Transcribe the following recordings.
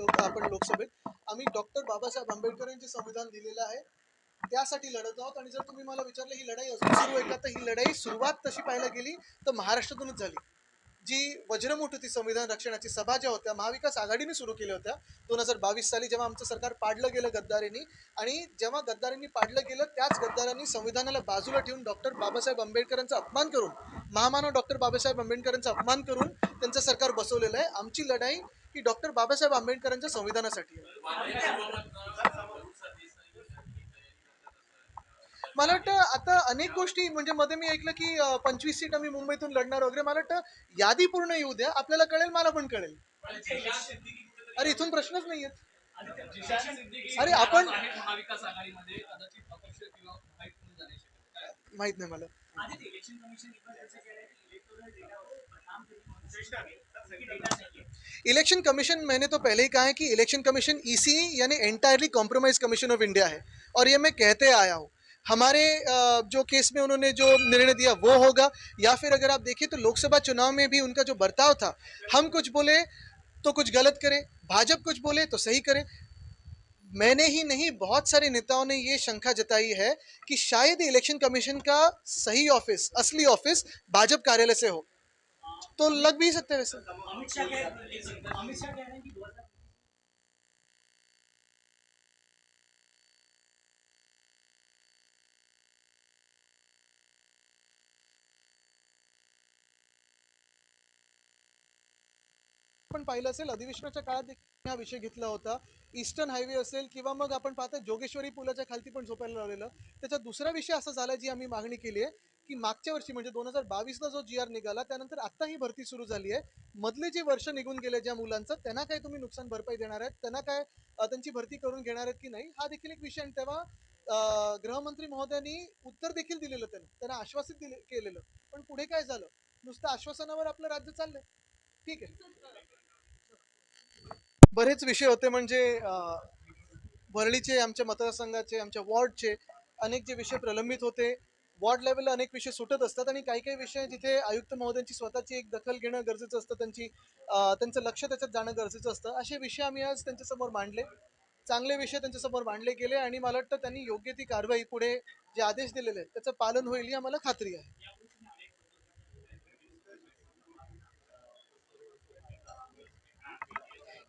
आपण लोकसभेत. आम्ही डॉक्टर बाबासाहेब आंबेडकर यांचे संविधान दिलेलं आहे. त्यासाठी लढत आहोत. आणि जर तुम्ही मला विचारलं ही लढाई अजून सुरू आहे का? तर ही लढाई सुरुवात तशी पाहायला गेली तर महाराष्ट्रातूनच झाली. जी वज्रमुठ होती संविधान रक्षणाची सभा ज्या होत्या महाविकास आघाडीने सुरू केल्या होत्या दोन हजार बावीस साली जेव्हा आमचं सरकार पाडलं गेलं गद्दारींनी आणि जेव्हा गद्दारींनी पाडलं गेलं त्याच गद्दारांनी संविधानाला बाजूला ठेवून डॉक्टर बाबासाहेब आंबेडकरांचा अपमान करून महामानव डॉक्टर बाबासाहेब आंबेडकरांचा अपमान करून त्यांचं सरकार बसवलेलं आहे. आमची लढाई की डॉक्टर बाबासाहेब आंबेडकरांच्या संविधानासाठी आहे. मला वाटतं आता अनेक गोष्टी म्हणजे मध्ये मी ऐकलं की पंचवीस सीट आम्ही मुंबईतून लढणार वगैरे. मला वाटतं यादी पूर्ण येऊ द्या. आपल्याला कळेल मला पण कळेल. अरे इथून प्रश्नच नाही आहेत अरे आपण माहीत नाही मला. इलेक्शन कमीशन, मैंने तो पहले ही कहा है कि इलेक्शन कमीशन ईसी यानी entirely compromise commission of India है। और ये मैं कहते आया हूँ। हमारे जो केस में उन्होंने जो निर्णय दिया वो होगा, या फिर अगर आप देखिए तो लोकसभा चुनाव में भी उनका जो बर्ताव था, हम कुछ बोले तो कुछ गलत करें, भाजपा कुछ बोले तो सही करें। मैंने ही नहीं, बहुत सारे नेताओं ने ये शंका जताई है कि शायद इलेक्शन कमीशन का सही ऑफ़िस असली ऑफ़िस भाजपा कार्यालय से हो। तो लग भी सकते वैसे। आपण पाहिलं असेल अधिवेशनाच्या काळात देखील हा विषय घेतला होता. ईस्टर्न हायवे असेल किंवा मग आपण पाहतो जोगेश्वरी पुलाच्या खालती पण झोपायला लावलेलं त्याचा दुसरा विषय असा झाला जी आम्ही मागणी केली आहे. की मागच्या वर्षी म्हणजे दोन हजार बावीसला जो जी आर निघाला त्यानंतर आत्ता ही भरती सुरू झाली आहे. मधले जे वर्ष निघून गेले ज्या मुलांचं त्यांना काय तुम्ही नुकसान भरपाई देणार आहेत? त्यांना काय त्यांची भरती करून घेणार आहेत की नाही? हा देखील एक विषय आणि तेव्हा गृहमंत्री महोदयांनी उत्तर देखील दिलेलं त्यांना. त्यांना आश्वासित दिले केलेलं. पण पुढे काय झालं? नुसतं आश्वासनावर आपलं राज्य चाललंय. ठीक आहे. बरेच विषय होते म्हणजे वरळीचे आमच्या मतदारसंघाचे आमच्या वॉर्डचे अनेक जे विषय प्रलंबित होते. वॉर्ड लेवलला अनेक विषय सुटत असतात आणि काही काही विषय जिथे आयुक्त महोदयांची स्वतःची एक दखल घेणं गरजेचं असतं त्यांची त्यांचं लक्ष त्याच्यात जाणं गरजेचं असतं. असे विषय आम्ही आज त्यांच्यासमोर मांडले. चांगले विषय त्यांच्यासमोर मांडले गेले आणि मला वाटतं त्यांनी योग्य ती कारवाई पुढे जे आदेश दिलेले आहेत त्याचं पालन होईल ही आम्हाला खात्री आहे.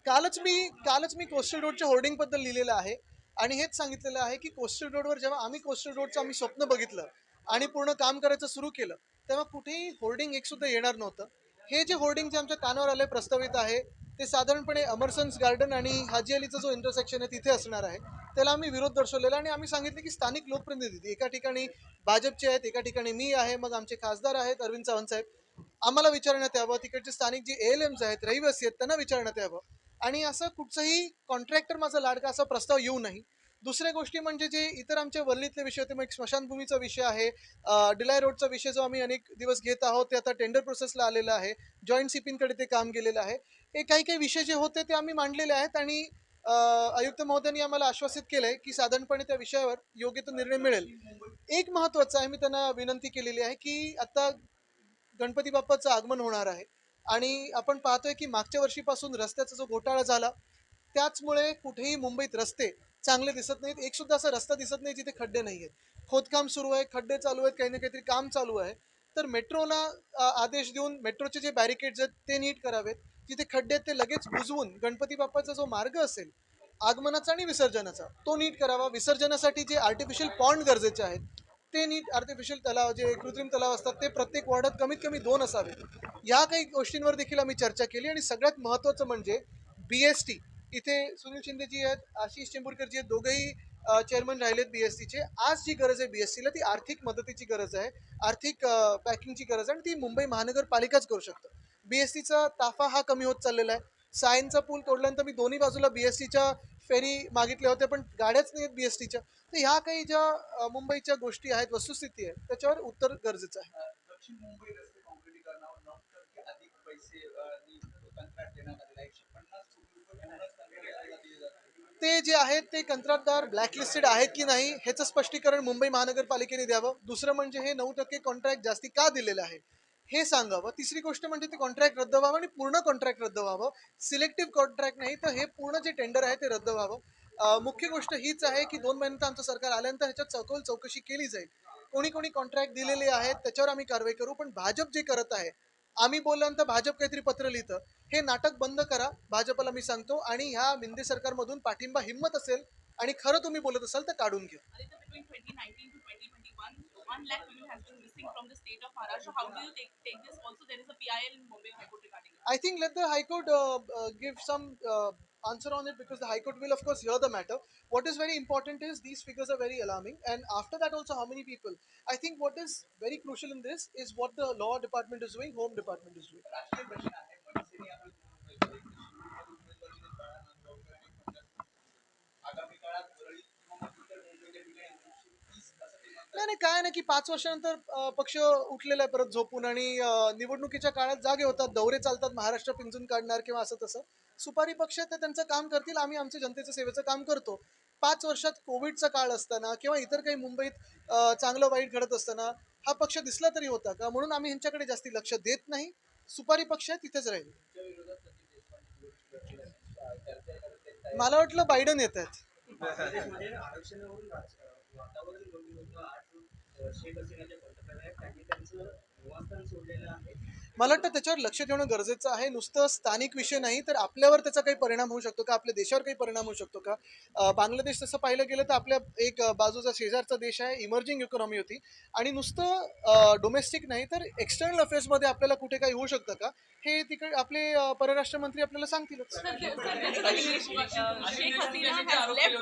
कालच मी कालच मी कोस्टल रोडच्या होर्डिंगबद्दल लिहिलेलं आहे. आणि हेच सांगितलेलं आहे की कोस्टल रोडवर जेव्हा आम्ही कोस्टल रोडचं आम्ही स्वप्न बघितलं आणि पूर्ण काम करायचं सुरू केलं तेव्हा कुठेही होर्डिंग एक सुद्धा येणार नव्हतं. हे जे होर्डिंग जे आमच्या कानावर आले प्रस्तावित आहे ते साधारणपणे अमरसन्स गार्डन आणि हाजी अलीचा जो इंटरसेक्शन आहे तिथे असणार आहे. त्याला आम्ही विरोध दर्शवलेला आणि आम्ही सांगितले की स्थानिक लोकप्रतिनिधी एका ठिकाणी भाजपचे आहेत एका ठिकाणी मी आहे मग आमचे खासदार आहेत अरविंद सावंत साहेब आम्हाला विचारण्यात यावं तिकडचे स्थानिक जे एल एम्स आहेत रहिवासी आहेत त्यांना विचारण्यात यावं. आणि असं कुठचंही कॉन्ट्रॅक्टर माझा लाडका असा प्रस्ताव येऊ नाही. दुसऱ्या गोष्टी म्हणजे जे इतर आमच्या वल्लीतले विषय होते मग एक स्मशानभूमीचा विषय आहे. डिलाय रोडचा विषय जो आम्ही अनेक दिवस घेत आहोत ते आता टेंडर प्रोसेसला आलेलं आहे. जॉईंट सिपिंगकडे ते काम गेलेलं आहे. हे काही काही विषय जे होते ते आम्ही मांडलेले आहेत आणि आयुक्त महोदयांनी आम्हाला आश्वासित केलं आहे की साधारणपणे त्या विषयावर योग्य तो निर्णय मिळेल. एक महत्त्वाचा आहे मी त्यांना विनंती केलेली आहे की आता गणपती बाप्पाचं आगमन होणार आहे आणि आपण पाहतोय की मागच्या वर्षीपासून रस्त्याचा जो घोटाळा झाला त्याचमुळे कुठेही मुंबईत रस्ते चांगले दिसत नाहीत. एक सुद्धा असा रस्ता दिसत नाही जिथे खड्डे नाही आहेत खोदकाम सुरू आहे खड्डे चालू आहेत काही ना काहीतरी काम चालू आहे. तर मेट्रोला आदेश देऊन मेट्रोचे जे बॅरिकेड्स आहेत ते नीट करावेत. जिथे खड्डे आहेत ते लगेच बुजवून गणपती बाप्पाचा जो मार्ग असेल आगमनाचा आणि विसर्जनाचा तो नीट करावा. विसर्जनासाठी जे आर्टिफिशियल पॉन्ड गरजेचे आहेत ते नीट आर्टिफिशियल तलाव जे कृत्रिम तलाव असतात ते प्रत्येक वॉर्डात कमीत कमी दोन असावेत. या काही गोष्टींवर देखील आम्ही चर्चा केली आणि सगळ्यात महत्त्वाचं म्हणजे बी एस टी इथे सुनील शिंदेजी आहेत आशिष चेंबूरकरजी आहेत दोघंही चेअरमन राहिलेत बी एस सीचे आज जी गरज आहे बी एस सीला ती आर्थिक मदतीची गरज आहे आर्थिक पॅकिंगची गरज आहे आणि ती मुंबई महानगरपालिकाच करू शकतं. बी एस सीचा ताफा हा कमी होत चाललेला आहे. सायनचा पूल तोडल्यानंतर मी दोन्ही बाजूला बी एस सीच्या फेरी मागितल्या होत्या पण गाड्याच नाही आहेत बी एस टीच्या तर ह्या काही ज्या मुंबईच्या गोष्टी आहेत वस्तुस्थिती आहे त्याच्यावर उत्तर गरजेचं आहे. दक्षिण मुंबई ते जे आहेत ते कंत्राटदार ब्लॅकलिस्टेड आहेत की नाही ह्याचं स्पष्टीकरण मुंबई महानगरपालिकेने द्यावं. दुसरं म्हणजे हे नऊ टक्के कॉन्ट्रॅक्ट जास्ती का दिलेलं आहे? हे सांगावं. तिसरी गोष्ट म्हणजे ते कॉन्ट्रॅक्ट रद्द व्हावं आणि पूर्ण कॉन्ट्रॅक्ट रद्द व्हावं. सिलेक्टिव्ह कॉन्ट्रॅक्ट नाही तर हे पूर्ण जे टेंडर आहे ते रद्द व्हावं. मुख्य गोष्ट हीच आहे की दोन महिन्यांत आमचं सरकार आल्यानंतर ह्याच्यात सखोल चौकशी केली जाईल. कोणी कोणी कॉन्ट्रॅक्ट दिलेले आहेत त्याच्यावर आम्ही कारवाई करू पण भाजप जे करत आहे आम्ही बोलल्यानंतर भाजप काहीतरी पत्र लिहितं. हे नाटक बंद करा भाजपला मी सांगतो आणि ह्या मिंदे सरकारमधून पाठिंबा हिंमत असेल आणि खरं तुम्ही बोलत असाल तर काढून घ्या. I think let the high court give some answer on it because the High Court will, of course, hear the matter. What is very important is these figures are very alarming, and after that, also, how many people? I think what is very crucial in this is what the law department is doing, Home department is doing. नाही नाही काय नाही की पाच वर्षानंतर अं, पक्ष उठलेला आहे परत झोपून आणि अं, निवडणुकीच्या काळात जागे होतात दौरे चालतात महाराष्ट्र पिंजून काढणार किंवा असं तसं. सुपारी पक्ष ते त्यांचं काम करतील आम्ही आमच्या जनतेचं सेवेचं काम करतो. पाच वर्षात कोविडचा काळ असताना किंवा इतर काही मुंबईत अं, चांगलं वाईट घडत असताना हा पक्ष दिसला तरी होता का? म्हणून आम्ही ह्यांच्याकडे जास्ती लक्ष देत नाही. सुपारी पक्ष आहे तिथेच राहील. मला वाटलं बायडन येत आहेत. आरक्षणावरून वातावरण बनलं होतं. आज शेख हसीनाच्या पंतप्रधान आहेत. त्यांनी त्यांचं निवासस्थान सोडलेलं आहे. मला वाटतं त्याच्यावर लक्ष ठेवणं गरजेचं आहे नुसतं स्थानिक विषय नाही तर आपल्यावर त्याचा काही परिणाम होऊ शकतो का आपल्या देशावर काही परिणाम होऊ शकतो का अं, बांगलादेश तसं पाहिलं गेलं तर आपल्या एक अं, बाजूचा शेजारचा देश आहे इमर्जिंग इकॉनॉमी होती आणि नुसतं डोमेस्टिक नाही तर एक्सटर्नल अफेअर्समध्ये आपल्याला कुठे काही होऊ शकतं का हे तिकडे आपले अं, परराष्ट्र मंत्री आपल्याला सांगतीलच Sir, there- sir, there's a continuation. Uh, Sheikh Hasina has left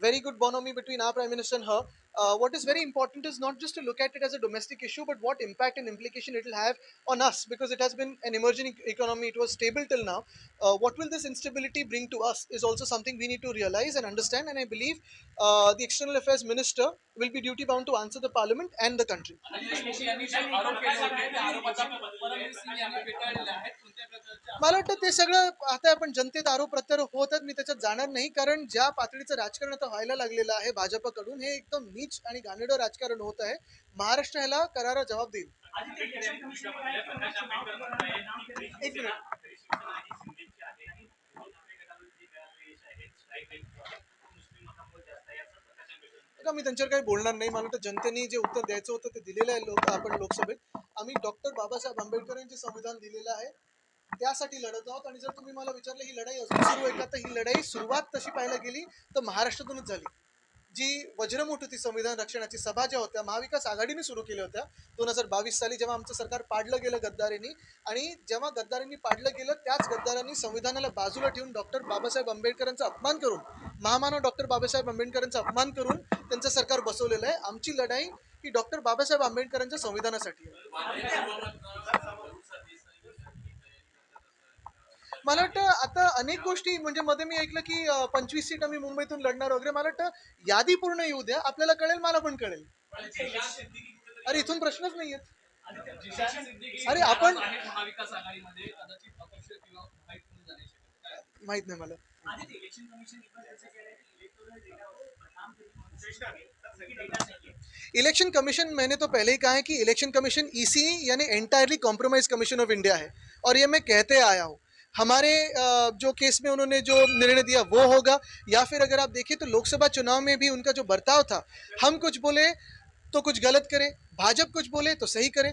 very good bonhomie between our Prime Minister and her. Uh, what is very important is not just to look at it as a domestic issue, but what impact and implication it will have on us because it has been an emerging economy. It was stable till now. Uh, what will this instability bring to us is also something we need to realize and understand. And I believe uh, the external affairs minister will be duty bound to answer the parliament and the country. मला वाटतं ते सगळं आता आपण जनतेत आरोप प्रत्यारोप होत आहेत मी त्याच्यात जाणार नाही कारण ज्या पातळीचं राजकारण आता व्हायला लागलेलं आहे भाजपकडून हे एकदम नीच आणि घाणेडं राजकारण होत आहे. महाराष्ट्र ह्याला करारा जबाब देईल. एक मिनिट. का मी त्यांच्यावर काही बोलणार नाही. मला वाटतं जनतेने जे उत्तर द्यायचं होतं ते दिलेलं आहे लोक आपण लोकसभेत. आम्ही डॉक्टर बाबासाहेब आंबेडकर यांचे संविधान दिलेलं आहे. त्यासाठी लढत आहोत आणि जर तुम्ही मला विचारलं ही लढाई अजून सुरू आहे का? तर ही लढाई सुरुवात तशी पाहायला गेली तर महाराष्ट्रातूनच झाली. जी वज्रमुठती संविधान रक्षणाची सभा ज्या होत्या महाविकास आघाडीने सुरू केल्या होत्या दोन हजार बावीस साली जेव्हा आमचं सरकार पाडलं गेलं गद्दारींनी आणि जेव्हा गद्दारींनी पाडलं गेलं त्याच गद्दारांनी संविधानाला बाजूला ठेवून डॉक्टर बाबासाहेब आंबेडकरांचा अपमान करून महामानव डॉक्टर बाबासाहेब आंबेडकरांचा अपमान करून त्यांचं सरकार बसवलेलं आहे. आमची लढाई ही डॉक्टर बाबासाहेब आंबेडकरांच्या संविधानासाठी आहे. वाटतं आता अनेक म्हणजे मध्ये मी ऐकलं की अं, पंचवीस सीट आम्ही मुंबईतून लढणार वगैरे. मला वाटतं यादी पूर्ण येऊ द्या. आपल्याला कळेल मला पण अरे इथून प्रश्नच नाही अरे आहे. माहित नाही मला. इलेक्शन कमिशन कि की मैंने तो पहले ही कहा है कि इलेक्शन कमीशन ईसी यानी entirely compromise commission of India है। और ये मैं कहते आया हूँ। हमारे जो केस में उन्होंने जो निर्णय दिया वो होगा। या फिर अगर आप देखें तो लोकसभा चुनाव में भी उनका जो बर्ताव था, हम कुछ बोले तो कुछ गलत करें, भाजपा कुछ बोले तो सही करें।